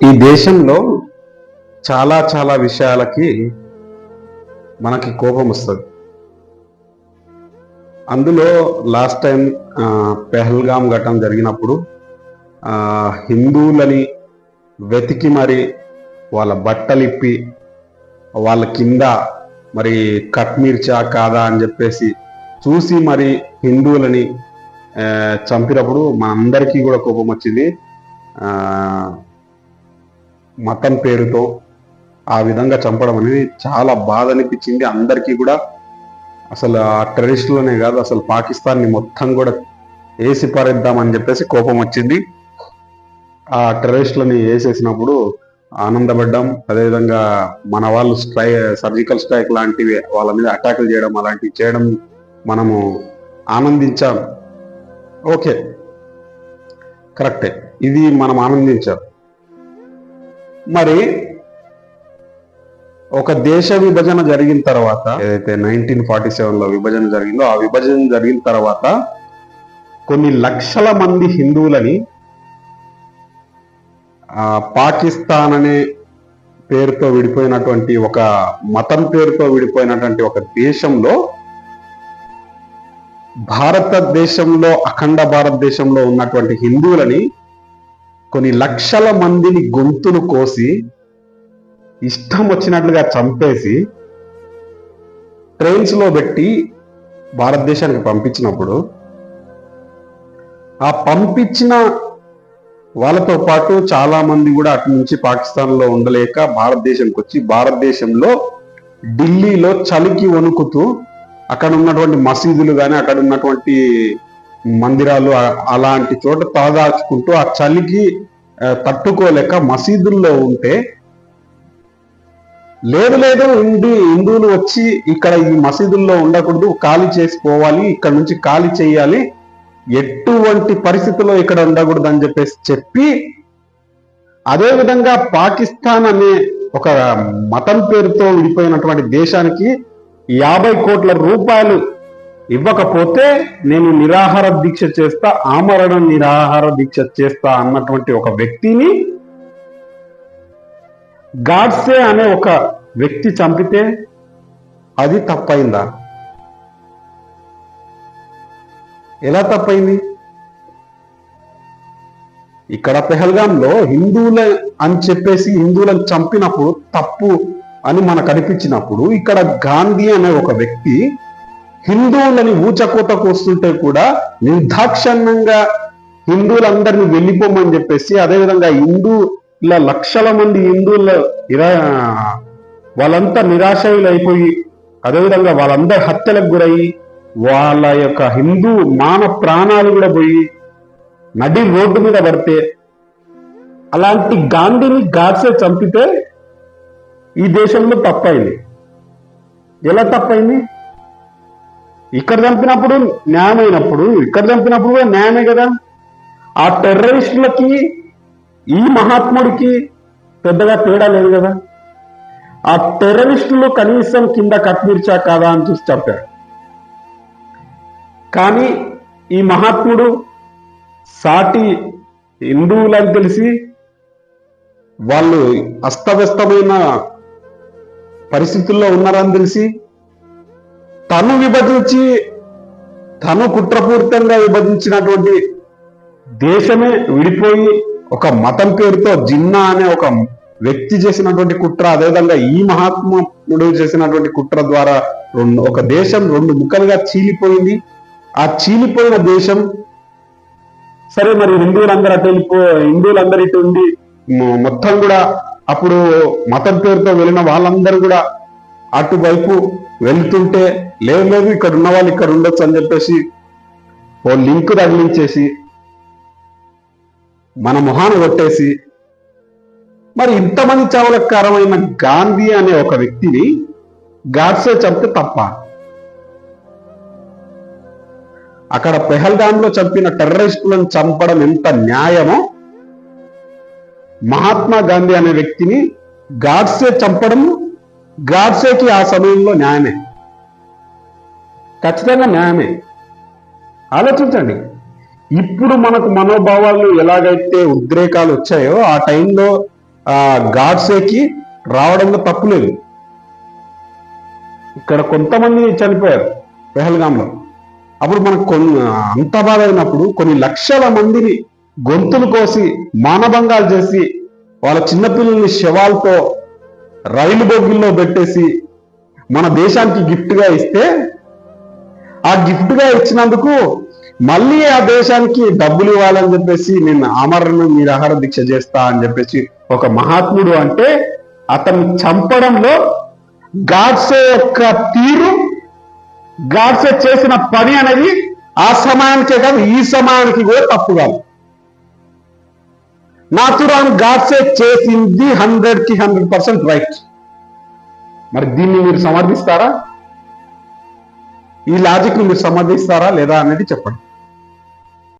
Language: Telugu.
ఈ దేశంలో చాలా చాలా విషయాలకి మనకి కోపం వస్తుంది. అందులో లాస్ట్ టైం పెహల్గాం ఘటన జరిగినప్పుడు హిందువులని వెతికి మరి వాళ్ళ బట్టలిప్పి వాళ్ళ కింద మరి కట్మీర్చా కాదా అని చెప్పేసి చూసి మరి హిందువులని చంపినప్పుడు మనందరికీ అందరికీ కూడా కోపం వచ్చింది. మతం పేరుతో ఆ విధంగా చంపడం అనేది చాలా బాధ అనిపించింది. అందరికీ కూడా అసలు ఆ టెర్రరిస్టులనే కాదు అసలు పాకిస్తాన్ని మొత్తం కూడా వేసి పారేద్దామని చెప్పేసి కోపం వచ్చింది. ఆ టెర్రరిస్టులని వేసేసినప్పుడు ఆనందపడ్డాం. అదేవిధంగా మన వాళ్ళు స్ట్రై సర్జికల్ స్ట్రైక్ లాంటివి వాళ్ళ మీద అటాకులు చేయడం అలాంటివి చేయడం మనము ఆనందించాం. ఓకే. కరెక్టే. ఇది మనం ఆనందించాం. మరి ఒక దేశ విభజన జరిగిన తర్వాత ఏదైతే నైన్టీన్ ఫార్టీ సెవెన్లో విభజన జరిగిందో ఆ విభజన జరిగిన తర్వాత కొన్ని లక్షల మంది హిందువులని ఆ, పాకిస్తాన్ అనే పేరుతో విడిపోయినటువంటి ఒక మతం పేరుతో విడిపోయినటువంటి ఒక దేశంలో భారతదేశంలో అఖండ భారతదేశంలో ఉన్నటువంటి హిందువులని కొన్ని లక్షల మందిని గొంతులు కోసి ఇష్టం వచ్చినట్లుగా చంపేసి ట్రైన్స్లో పెట్టి భారతదేశానికి పంపించినప్పుడు ఆ పంపించిన వాళ్ళతో పాటు చాలా మంది కూడా అటు నుంచి పాకిస్తాన్లో ఉండలేక భారతదేశంకి వచ్చి భారతదేశంలో ఢిల్లీలో చలికి వణుకుతూ అక్కడ ఉన్నటువంటి మసీదులు కానీ అక్కడ ఉన్నటువంటి మందిరాలు అలాంటి చోట తలదాచుకుంటూ ఆ చలికి తట్టుకోలేక మసీదుల్లో ఉంటే లేదు లేదు హిందూ హిందువులు వచ్చి ఇక్కడ ఈ మసీదుల్లో ఉండకూడదు ఖాళీ చేసి పోవాలి ఇక్కడ నుంచి ఖాళీ చేయాలి ఎటువంటి పరిస్థితుల్లో ఇక్కడ ఉండకూడదు అని చెప్పేసి చెప్పి అదే విధంగా పాకిస్తాన్ అనే ఒక మతం పేరుతో విడిపోయినటువంటి దేశానికి యాభై కోట్ల రూపాయలు ఇవ్వకపోతే నేను నిరాహార దీక్ష చేస్తా ఆమరణ నిరాహార దీక్ష చేస్తా అన్నటువంటి ఒక వ్యక్తిని గాడ్సే అనే ఒక వ్యక్తి చంపితే అది తప్పైందా? ఎలా తప్పైంది? ఇక్కడ పెహల్గాంలో హిందువుల అని చెప్పేసి హిందువులను చంపినప్పుడు తప్పు అని మనకు అనిపించినప్పుడు ఇక్కడ గాంధీ అనే ఒక వ్యక్తి హిందువులని ఊచకోత కోస్తుంటే కూడా నిర్దాక్షణ్యంగా హిందువులందరినీ వెళ్ళిపోమని చెప్పేసి అదేవిధంగా హిందువుల లక్షల మంది హిందువుల ఇరా వాళ్ళంతా నిరాశయులు అయిపోయి అదేవిధంగా వాళ్ళందరి హత్యలకు గురయ్యి వాళ్ళ యొక్క హిందూ మాన ప్రాణాలు కూడా పోయి నడి రోడ్డు మీద పడితే అలాంటి గాంధీని గాడ్సే చంపితే ఈ దేశంలో తప్పైంది. ఎలా తప్పైంది? ఇక్కడ చంపినప్పుడు న్యాయమైనప్పుడు ఇక్కడ చంపినప్పుడు కూడా న్యాయమే కదా? ఆ టెర్రరిస్టులకి ఈ మహాత్ముడికి పెద్దగా తేడా లేదు కదా? ఆ టెర్రరిస్టులు కనీసం కింద కట్మిర్చా కాదా అని చూసి చెప్పారు కానీ ఈ మహాత్ముడు సాటి హిందువులని తెలిసి వాళ్ళు అస్తవ్యస్తమైన పరిస్థితుల్లో ఉన్నారని తెలిసి తను విభజించి తను కుట్రపూరితంగా విభజించినటువంటి దేశమే విడిపోయి ఒక మతం పేరుతో జిన్నా అనే ఒక వ్యక్తి చేసినటువంటి కుట్ర అదేవిధంగా ఈ మహాత్ముడు చేసినటువంటి కుట్ర ద్వారా రెండు ఒక దేశం రెండు ముక్కలుగా చీలిపోయింది. ఆ చీలిపోయిన దేశం సరే మరి హిందువులందరూ అటు వెళ్ళిపో హిందువులందరూ ఇటు ఉండి మొత్తం కూడా అప్పుడు మతం పేరుతో వెళ్ళిన వాళ్ళందరూ కూడా అటువైపు వెళ్తుంటే లేదు లేదు ఇక్కడ ఉన్న వాళ్ళు ఇక్కడ ఉండొచ్చు అని చెప్పేసి ఓ లింక్ తగిలించేసి మన మొహాన్ని కొట్టేసి మరి ఇంతమంది చావులకు కారణమైన గాంధీ అనే ఒక వ్యక్తిని గాడ్సే చంపితే తప్ప అక్కడ పెహల్గామ్లో చంపిన టెర్రరిస్టులను చంపడం ఎంత న్యాయమో మహాత్మా గాంధీ అనే వ్యక్తిని గాడ్సే చంపడం గాడ్సేకి ఆ సమయంలో న్యాయమే. ఖచ్చితంగా న్యాయమే. ఆలోచించండి. ఇప్పుడు మనకు మనోభావాలు ఎలాగైతే ఉద్రేకాలు వచ్చాయో ఆ టైంలో గాడ్సేకి రావడంలో తప్పు లేదు ఇక్కడ కొంతమంది చనిపోయారు పెహల్గాంలో. అప్పుడు మనకు కొన్ని అంత బాధ అయినప్పుడు కొన్ని లక్షల మందిని గొంతులు కోసి మానభంగాలు చేసి వాళ్ళ చిన్నపిల్లల్ని శవాలతో రైలు బొగ్గుల్లో పెట్టేసి మన దేశానికి గిఫ్ట్గా ఇస్తే ఆ గిఫ్ట్గా గా ఇచ్చినందుకు మళ్ళీ ఆ దేశానికి డబ్బులు ఇవ్వాలని చెప్పేసి నేను అమరను నిరాహార దీక్ష చేస్తా అని చెప్పేసి ఒక మహాత్ముడు అంటే అతను చంపడంలో గాడ్సే యొక్క తీరు గాడ్సే చేసిన పని అనేది ఆ సమయానికే కాదు ఈ సమయానికి కూడా తప్పు కాదు. నాథురామ్ గాడ్సే చేసింది హండ్రెడ్కి హండ్రెడ్ పర్సెంట్ రైట్. మరి దీన్ని మీరు సమర్థిస్తారా? ఈ లాజిక్ మీరు సమర్థిస్తారా లేదా అనేది చెప్పండి.